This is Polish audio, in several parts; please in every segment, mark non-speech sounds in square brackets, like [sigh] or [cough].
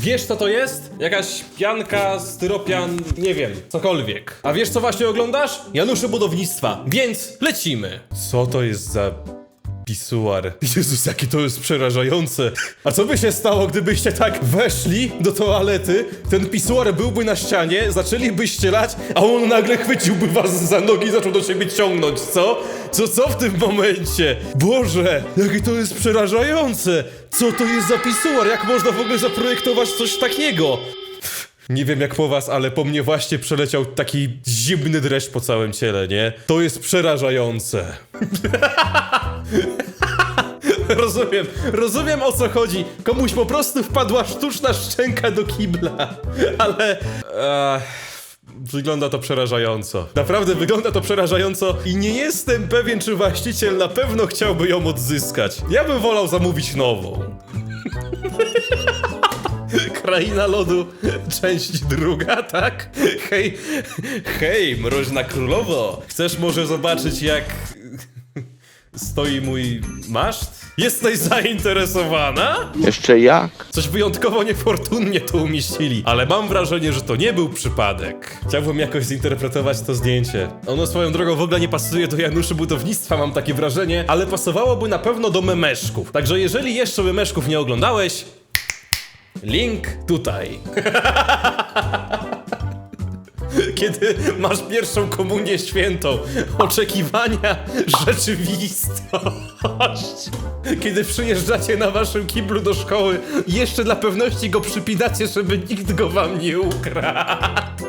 Wiesz co to jest? Jakaś pianka, styropian, nie wiem, cokolwiek. A wiesz co właśnie oglądasz? Janusze Budownictwa, więc lecimy. Co to jest za pisuar? Jezus, jakie to jest przerażające. A co by się stało, gdybyście tak weszli do toalety, ten pisuar byłby na ścianie, zaczęlibyście lać, a on nagle chwyciłby was za nogi i zaczął do siebie ciągnąć, co? Co, co w tym momencie? Boże, jakie to jest przerażające! Co to jest za pisuar? Jak można w ogóle zaprojektować coś takiego? Nie wiem jak po was, ale po mnie właśnie przeleciał taki zimny dreszcz po całym ciele, nie? To jest przerażające. [laughs] Rozumiem, rozumiem o co chodzi. Komuś po prostu wpadła sztuczna szczęka do kibla. [laughs] Ale. Wygląda to przerażająco. Naprawdę wygląda to przerażająco i nie jestem pewien, czy właściciel na pewno chciałby ją odzyskać. Ja bym wolał zamówić nową. [laughs] Kraina lodu, część druga, tak? Hej, hej, mroźna królowo. Chcesz może zobaczyć, jak stoi mój maszt? Jesteś zainteresowana? Jeszcze jak? Coś wyjątkowo niefortunnie tu umieścili, ale mam wrażenie, że to nie był przypadek. Chciałbym jakoś zinterpretować to zdjęcie. Ono swoją drogą w ogóle nie pasuje do Januszy Budownictwa, mam takie wrażenie, ale pasowałoby na pewno do memeszków. Także jeżeli jeszcze memeszków nie oglądałeś, link tutaj. [laughs] Kiedy masz pierwszą komunię świętą, oczekiwania, rzeczywistość. Kiedy przyjeżdżacie na waszym kiblu do szkoły, jeszcze dla pewności go przypinacie, żeby nikt go wam nie ukradł.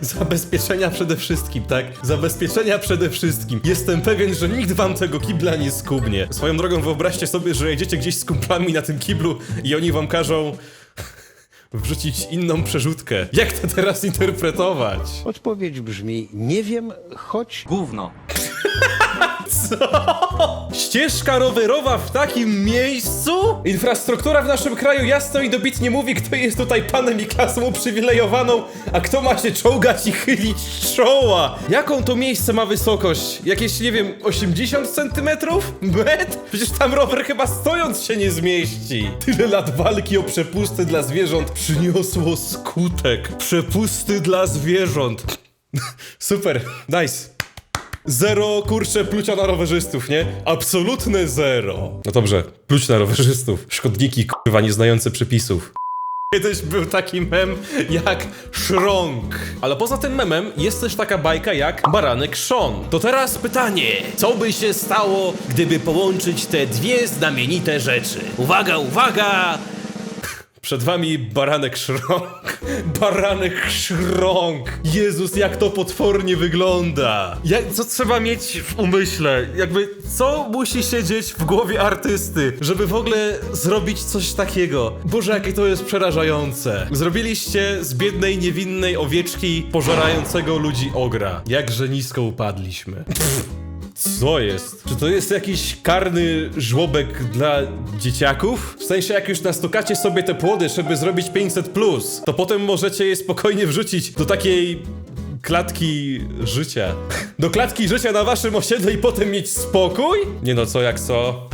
Zabezpieczenia przede wszystkim, tak? Zabezpieczenia przede wszystkim. Jestem pewien, że nikt wam tego kibla nie skubnie. Swoją drogą wyobraźcie sobie, że jedziecie gdzieś z kumplami na tym kiblu i oni wam każą wrzucić inną przerzutkę. Jak to teraz interpretować? Odpowiedź brzmi: Nie wiem, choć Gówno. Ścieżka rowerowa w takim miejscu? Infrastruktura w naszym kraju jasno i dobitnie mówi, kto jest tutaj panem i klasą uprzywilejowaną, a kto ma się czołgać i chylić czoła. Jaką to miejsce ma wysokość? Jakieś, nie wiem, 80 centymetrów? Metr? Przecież tam rower chyba stojąc się nie zmieści. Tyle lat walki o przepusty dla zwierząt przyniosło skutek. Przepusty dla zwierząt. [laughs] Super, nice. Zero, kurczę, plucia na rowerzystów, nie? Absolutne zero. No dobrze, pluć na rowerzystów. Szkodniki, kurwa, nieznające przepisów. Kiedyś był taki mem jak Szrąg. Ale poza tym memem jest też taka bajka jak Baranek Sean. To teraz pytanie, co by się stało, gdyby połączyć te dwie znamienite rzeczy? Uwaga, uwaga! Przed wami baranek szrąg. [laughs] Baranek szrąg. Jezus, jak to potwornie wygląda. Jak, co trzeba mieć w umyśle? Jakby, co musi się dzieć w głowie artysty, żeby w ogóle zrobić coś takiego? Boże, jakie to jest przerażające. Zrobiliście z biednej, niewinnej owieczki pożerającego ludzi ogra. Jakże nisko upadliśmy. [laughs] Co jest? Czy to jest jakiś karny żłobek dla dzieciaków? W sensie, jak już nastukacie sobie te płody, żeby zrobić 500, plus, to potem możecie je spokojnie wrzucić do takiej klatki życia. [laughs] Do klatki życia na waszym osiedlu i potem mieć spokój? Nie no, co jak co?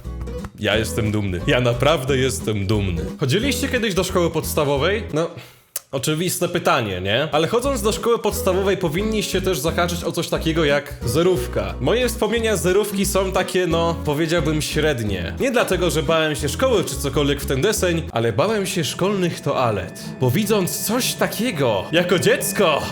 Ja jestem dumny. Ja naprawdę jestem dumny. Chodziliście kiedyś do szkoły podstawowej? No. Oczywiste pytanie, nie? Ale chodząc do szkoły podstawowej powinniście też zahaczyć o coś takiego jak zerówka. Moje wspomnienia z zerówki są takie, no, powiedziałbym średnie. Nie dlatego, że bałem się szkoły czy cokolwiek w ten deseń, ale bałem się szkolnych toalet. Bo widząc coś takiego, jako dziecko...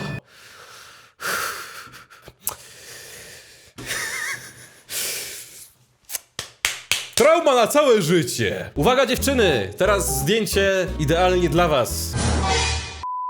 Trauma na całe życie! Uwaga dziewczyny! Teraz zdjęcie idealnie dla was.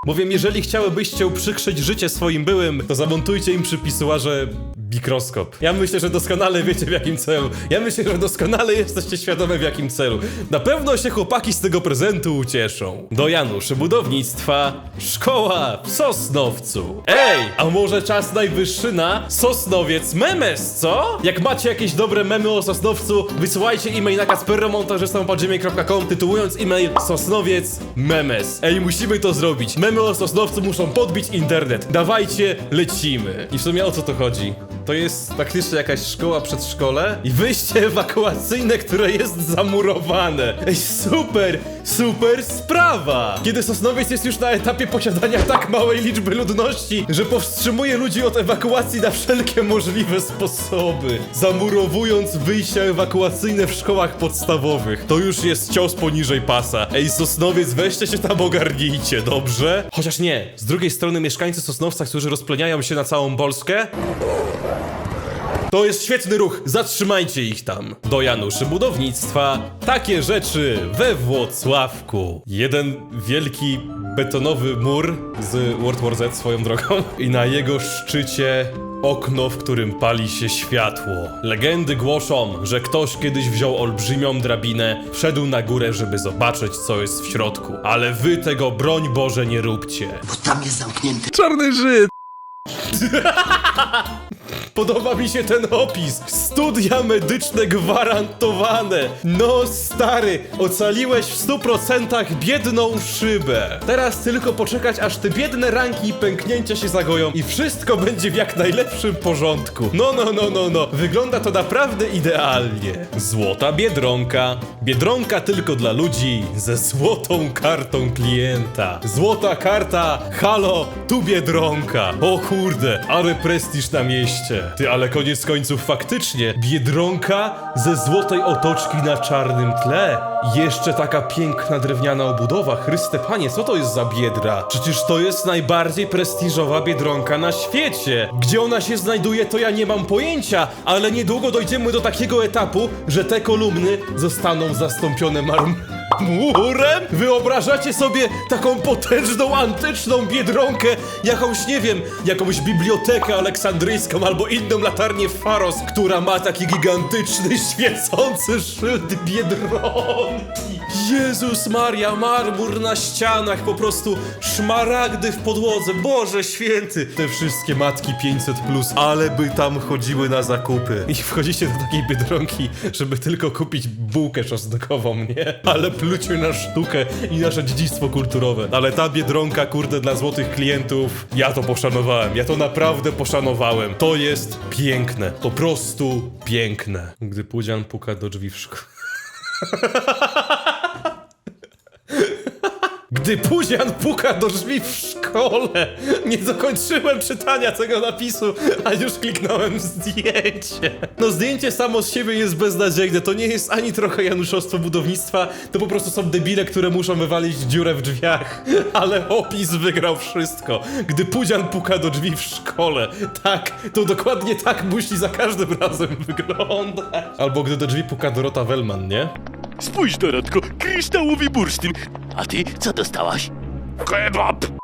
Bowiem jeżeli chciałybyście uprzykrzyć życie swoim byłym, to zamontujcie im przy pisuarze mikroskop. Ja myślę, że doskonale wiecie w jakim celu. Ja myślę, że doskonale jesteście świadome w jakim celu. Na pewno się chłopaki z tego prezentu ucieszą. Do Januszy Budownictwa, szkoła w Sosnowcu. Ej, a może czas najwyższy na Sosnowiec Memes, co? Jak macie jakieś dobre memy o Sosnowcu, wysyłajcie e-mail na kasperromontażystą.com tytułując e-mail Sosnowiec Memes. Ej, musimy to zrobić. Memy o Sosnowcu muszą podbić internet. Dawajcie, lecimy. I w sumie o co to chodzi? To jest faktycznie jakaś szkoła przedszkole i wyjście ewakuacyjne, które jest zamurowane. Ej, super, super sprawa! Kiedy Sosnowiec jest już na etapie posiadania tak małej liczby ludności, że powstrzymuje ludzi od ewakuacji na wszelkie możliwe sposoby, zamurowując wyjścia ewakuacyjne w szkołach podstawowych. To już jest cios poniżej pasa. Ej, Sosnowiec, weźcie się tam ogarnijcie, dobrze? Chociaż nie, z drugiej strony mieszkańcy Sosnowca, którzy rozpleniają się na całą Polskę, to jest świetny ruch, zatrzymajcie ich tam. Do Januszy Budownictwa takie rzeczy we Włocławku. Jeden wielki betonowy mur z World War Z swoją drogą i na jego szczycie okno, w którym pali się światło. Legendy głoszą, że ktoś kiedyś wziął olbrzymią drabinę, wszedł na górę, żeby zobaczyć co jest w środku. Ale wy tego broń Boże nie róbcie. Bo tam jest zamknięty. Czarny Żyd! [laughs] Podoba mi się ten opis. Studia medyczne gwarantowane. No stary, ocaliłeś w 100% biedną szybę. Teraz tylko poczekać, aż te biedne ranki i pęknięcia się zagoją i wszystko będzie w jak najlepszym porządku. No, no, no, no, no. Wygląda to naprawdę idealnie. Złota Biedronka. Biedronka tylko dla ludzi ze złotą kartą klienta. Złota karta, halo, tu Biedronka. O kurde, ale prestiż na mieście. Ty, ale koniec końców faktycznie, Biedronka ze złotej otoczki na czarnym tle. Jeszcze taka piękna drewniana obudowa. Chryste panie, co to jest za biedra? Przecież to jest najbardziej prestiżowa Biedronka na świecie. Gdzie ona się znajduje, to ja nie mam pojęcia, ale niedługo dojdziemy do takiego etapu, że te kolumny zostaną zastąpione marmurem. Murem? Wyobrażacie sobie taką potężną, antyczną biedronkę, jakąś, nie wiem, jakąś bibliotekę aleksandryjską albo inną latarnię Faros, która ma taki gigantyczny, [laughs] świecący szyld biedronki. Jezus Maria, marmur na ścianach, po prostu szmaragdy w podłodze, Boże święty. Te wszystkie matki 500+, plus, ale by tam chodziły na zakupy. I wchodzicie do takiej biedronki, żeby tylko kupić bułkę czosnkową, nie? Ale pluciu na sztukę i nasze dziedzictwo kulturowe. Ale ta biedronka, kurde, dla złotych klientów, ja to poszanowałem. Ja to naprawdę poszanowałem. To jest piękne. Po prostu piękne. Gdy Pudzian puka do drzwi w szkole. [laughs] Gdy Puzian puka do drzwi w szkole. Nie dokończyłem czytania tego napisu, a już kliknąłem zdjęcie. No zdjęcie samo z siebie jest beznadziejne. To nie jest ani trochę januszostwo budownictwa, to po prostu są debile, które muszą wywalić dziurę w drzwiach. Ale opis wygrał wszystko. Gdy Pudzian puka do drzwi w szkole. Tak, to dokładnie tak musi za każdym razem wyglądać. Albo gdy do drzwi puka Dorota Wellman, nie? Spójrz, Dorotko, kryształowy bursztyn. A ty co dostałaś? Kebab!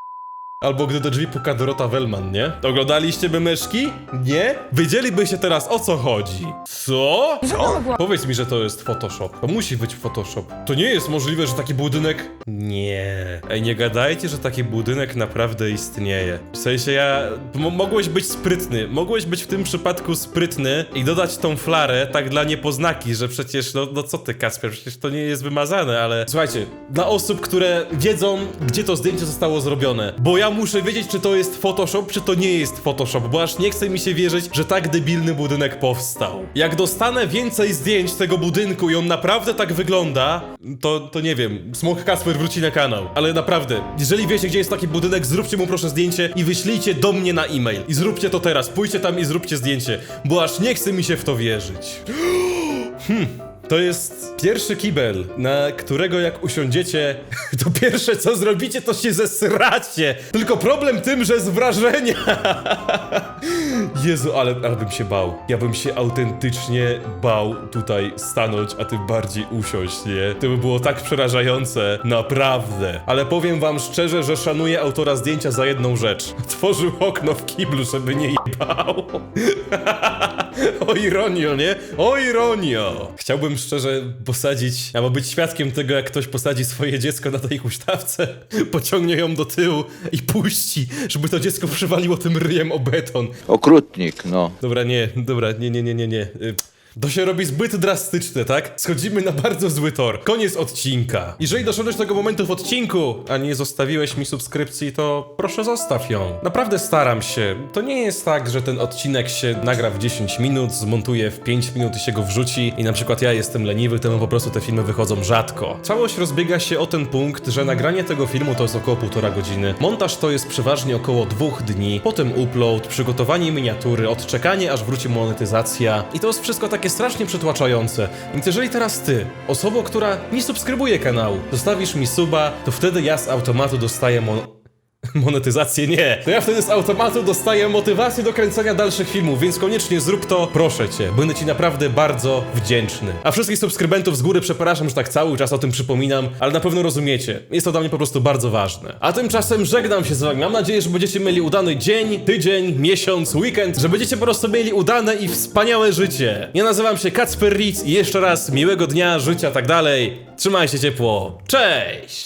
Albo gdy do drzwi puka Dorota Wellman, nie? Oglądaliście Memeszki? Nie? Wiedzielibyście teraz o co chodzi. Co? Co? Powiedz mi, że to jest Photoshop. To musi być Photoshop. To nie jest możliwe, że taki budynek... Nie. Ej, nie gadajcie, że taki budynek naprawdę istnieje. W sensie ja... M mogłeś być sprytny. Mogłeś być w tym przypadku sprytny i dodać tą flarę tak dla niepoznaki, że przecież, no, no co ty, Kasper, przecież to nie jest wymazane, ale... Słuchajcie, dla osób, które wiedzą, gdzie to zdjęcie zostało zrobione, bo ja muszę wiedzieć, czy to jest Photoshop, czy to nie jest Photoshop, bo aż nie chce mi się wierzyć, że tak debilny budynek powstał. Jak dostanę więcej zdjęć tego budynku i on naprawdę tak wygląda, to, to nie wiem, Smok Kasper wróci na kanał. Ale naprawdę, jeżeli wiecie, gdzie jest taki budynek, zróbcie mu proszę zdjęcie i wyślijcie do mnie na e-mail. I zróbcie to teraz, pójdźcie tam i zróbcie zdjęcie, bo aż nie chce mi się w to wierzyć. [gasps] To jest pierwszy kibel, na którego jak usiądziecie, [laughs] to pierwsze co zrobicie, to się zesracie. Tylko problem tym, że z wrażenia. [laughs] Jezu, ale, ale bym się bał. Ja bym się autentycznie bał tutaj stanąć, a tym bardziej usiąść, nie? To by było tak przerażające, naprawdę. Ale powiem wam szczerze, że szanuję autora zdjęcia za jedną rzecz. Otworzył okno w kiblu, żeby nie jebał. [laughs] O ironio, nie? O ironio! Chciałbym szczerze posadzić, albo być świadkiem tego, jak ktoś posadzi swoje dziecko na tej huśtawce, pociągnie ją do tyłu i puści, żeby to dziecko przywaliło tym ryjem o beton. Okrutnik, no. Dobra, nie, dobra, nie, nie, nie, nie, nie. To się robi zbyt drastyczne, tak? Schodzimy na bardzo zły tor. Koniec odcinka. Jeżeli doszedłeś do tego momentu w odcinku, a nie zostawiłeś mi subskrypcji, to proszę zostaw ją. Naprawdę staram się. To nie jest tak, że ten odcinek się nagra w 10 minut, zmontuje w 5 minut i się go wrzuci i na przykład ja jestem leniwy, temu po prostu te filmy wychodzą rzadko. Całość rozbiega się o ten punkt, że nagranie tego filmu to jest około półtora godziny. Montaż to jest przeważnie około dwóch dni, potem upload, przygotowanie miniatury, odczekanie aż wróci monetyzacja i to jest wszystko takie strasznie przytłaczające. Więc jeżeli teraz ty, osobą, która nie subskrybuje kanału, zostawisz mi suba, to wtedy ja z automatu dostaję mon... Monetyzację nie. To ja wtedy z automatu dostaję motywację do kręcenia dalszych filmów, więc koniecznie zrób to, proszę cię. Będę ci naprawdę bardzo wdzięczny. A wszystkich subskrybentów z góry przepraszam, że tak cały czas o tym przypominam, ale na pewno rozumiecie. Jest to dla mnie po prostu bardzo ważne. A tymczasem żegnam się z wami. Mam nadzieję, że będziecie mieli udany dzień, tydzień, miesiąc, weekend, że będziecie po prostu mieli udane i wspaniałe życie. Ja nazywam się Kacper Ritz i jeszcze raz miłego dnia, życia, tak dalej. Trzymajcie ciepło. Cześć!